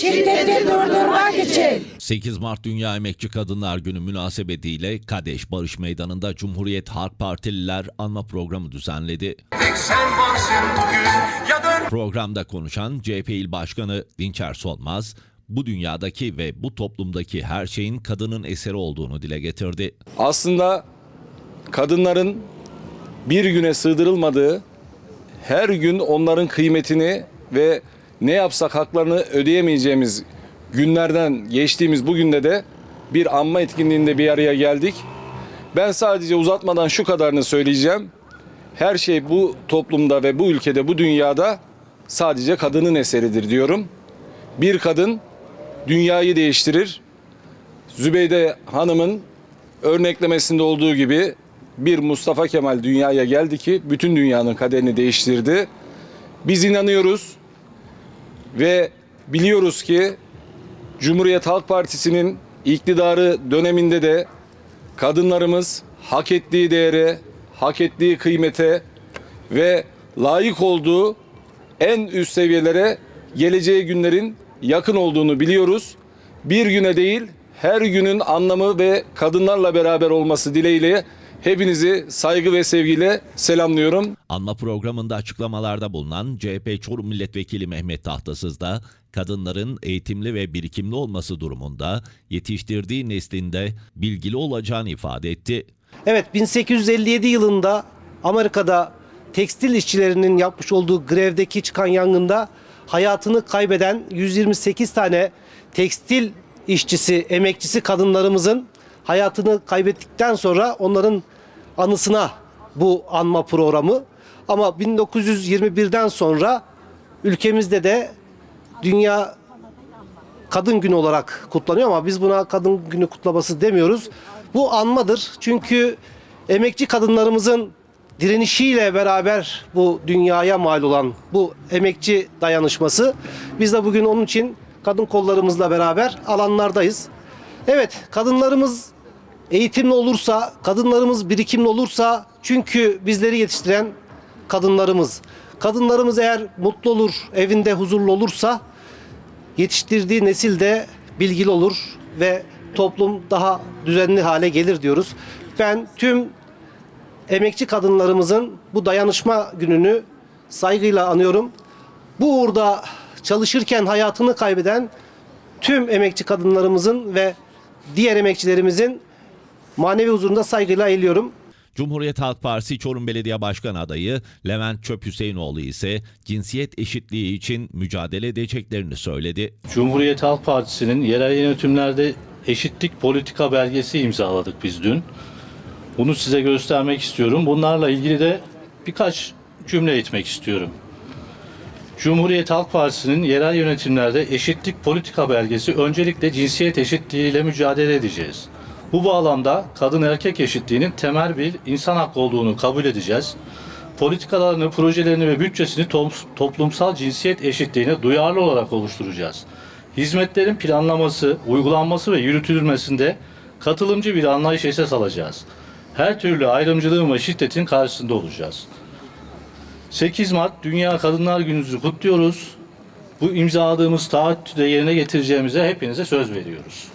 Şiddeti durdurmak için 8 Mart Dünya Emekçi Kadınlar Günü münasebetiyle Kadeş Barış Meydanı'nda Cumhuriyet Halk Partililer anma programı düzenledi. Tek sen varsın bugün ya dön Programda konuşan CHP İl Başkanı Dinçer Solmaz, bu dünyadaki ve bu toplumdaki her şeyin kadının eseri olduğunu dile getirdi. aslında kadınların bir güne sığdırılmadığı, her gün onların kıymetini ve ne yapsak haklarını ödeyemeyeceğimiz günlerden geçtiğimiz bugün de de bir anma etkinliğinde bir araya geldik. Ben sadece uzatmadan şu kadarını söyleyeceğim. Her şey bu toplumda ve bu ülkede, bu dünyada sadece kadının eseridir diyorum. Bir kadın dünyayı değiştirir. Zübeyde Hanım'ın örneklemesinde olduğu gibi bir Mustafa Kemal dünyaya geldi ki bütün dünyanın kaderini değiştirdi. Biz inanıyoruz ve biliyoruz ki Cumhuriyet Halk Partisi'nin iktidarı döneminde de kadınlarımız hak ettiği değere, hak ettiği kıymete ve layık olduğu en üst seviyelere geleceği günlerin yakın olduğunu biliyoruz. Bir güne değil, her günün anlamı ve kadınlarla beraber olması dileğiyle hepinizi saygı ve sevgiyle selamlıyorum. Anma programında açıklamalarda bulunan CHP Çorum Milletvekili Mehmet Tahtasız da kadınların eğitimli ve birikimli olması durumunda yetiştirdiği neslinde bilgili olacağını ifade etti. Evet 1857 yılında Amerika'da tekstil işçilerinin yapmış olduğu grevdeki çıkan yangında hayatını kaybeden 128 tane tekstil işçisi, emekçisi kadınlarımızın hayatını kaybettikten sonra onların anısına bu anma programı. Ama 1921'den sonra ülkemizde de Dünya Kadın Günü olarak kutlanıyor ama biz buna Kadın Günü kutlaması demiyoruz. Bu anmadır. Çünkü emekçi kadınlarımızın direnişiyle beraber bu dünyaya mal olan bu emekçi dayanışması. Biz de bugün onun için kadın kollarımızla beraber alanlardayız. Evet, kadınlarımız eğitimli olursa, kadınlarımız birikimli olursa çünkü bizleri yetiştiren kadınlarımız. Kadınlarımız eğer mutlu olur, evinde huzurlu olursa yetiştirdiği nesil de bilgili olur ve toplum daha düzenli hale gelir diyoruz. Ben tüm emekçi kadınlarımızın bu dayanışma gününü saygıyla anıyorum. Bu uğurda çalışırken hayatını kaybeden tüm emekçi kadınlarımızın ve diğer emekçilerimizin manevi huzurunda saygıyla eğiliyorum. Cumhuriyet Halk Partisi Çorum Belediye Başkanı adayı Levent Çöp Hüseyinoğlu ise cinsiyet eşitliği için mücadele edeceklerini söyledi. Cumhuriyet Halk Partisi'nin yerel yönetimlerde eşitlik politika belgesi imzaladık biz dün. Bunu size göstermek istiyorum. Bunlarla ilgili de birkaç cümle etmek istiyorum. Cumhuriyet Halk Partisi'nin yerel yönetimlerde eşitlik politika belgesi öncelikle cinsiyet eşitliğiyle mücadele edeceğiz. Bu bağlamda kadın erkek eşitliğinin temel bir insan hakkı olduğunu kabul edeceğiz. Politikalarını, projelerini ve bütçesini to- toplumsal cinsiyet eşitliğine duyarlı olarak oluşturacağız. Hizmetlerin planlaması, uygulanması ve yürütülmesinde katılımcı bir anlayış esas alacağız. Her türlü ayrımcılığın ve şiddetin karşısında olacağız. 8 Mart Dünya Kadınlar Günü'nüzü kutluyoruz. Bu imzaladığımız taahhütü de yerine getireceğimize hepinize söz veriyoruz.